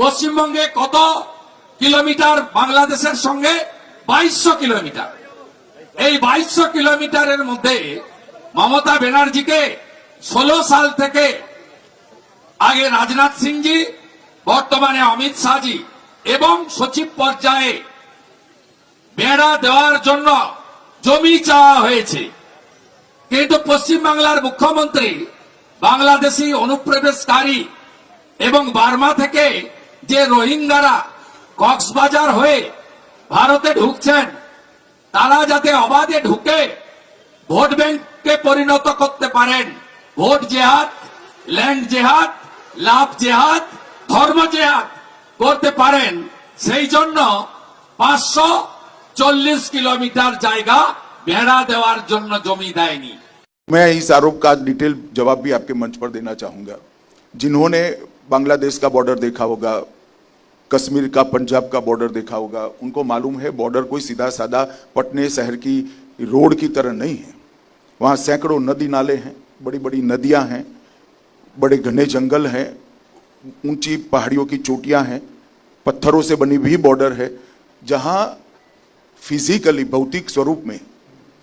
পশ্চিমবঙ্গে কত কিলোমিটার বাংলাদেশের সঙ্গে বাইশশো কিলোমিটার এই বাইশশো কিলোমিটারের মধ্যে মমতা ব্যানার্জিকে ষোলো সাল থেকে আগে রাজনাথ সিংজি বর্তমানে অমিত শাহজি এবং সচিব পর্যায়ে বেড়া দেওয়ার জন্য জমি চাওয়া হয়েছে কিন্তু পশ্চিমবাংলার মুখ্যমন্ত্রী বাংলাদেশি অনুপ্রবেশকারী এবং বার্মা থেকে テゴ इंदिरा কক্সবাজার হয়ে ভারতে ঢুকছেন তারা যাতে আবাদে ঢুকে ভোট ব্যাংক কে পরিণত করতে পারেন ভোট জিহাদ ল্যান্ড জিহাদ লাভ জিহাদ ধর্ম জিহাদ করতে পারেন সেই জন্য 540 কিলোমিটার জায়গা ভাড়া দেওয়ার জন্য জমি দাইনি मैं इस आरोप का डिटेल जवाब भी आपके मंच पर देना चाहूंगा जिन्होंने बांग्लादेश का बॉर्डर देखा होगा कश्मीर का पंजाब का बॉर्डर देखा होगा उनको मालूम है बॉर्डर कोई सीधा साधा पटने शहर की रोड की तरह नहीं है वहाँ सैकड़ों नदी नाले हैं बड़ी बड़ी नदियाँ हैं बड़े घने जंगल हैं ऊंची पहाड़ियों की चोटियाँ हैं पत्थरों से बनी हुई बॉर्डर है जहाँ फिजिकली भौतिक स्वरूप में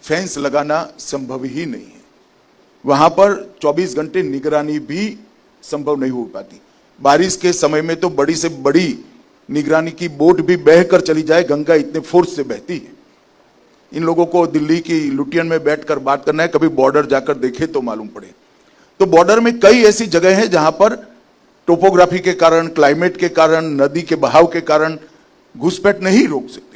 फेंस लगाना संभव ही नहीं है वहाँ पर 24 घंटे निगरानी भी संभव नहीं हो पाती बारिश के समय में तो बड़ी से बड़ी निगरानी की बोट भी बहकर चली जाए गंगा इतने फोर्स से बहती है इन लोगों को दिल्ली की लुटियन में बैठकर बात करना है कभी बॉर्डर जाकर देखे तो मालूम पड़े तो बॉर्डर में कई ऐसी जगह हैं जहां पर टोपोग्राफी के कारण क्लाइमेट के कारण नदी के बहाव के कारण घुसपैठ नहीं रोक सकते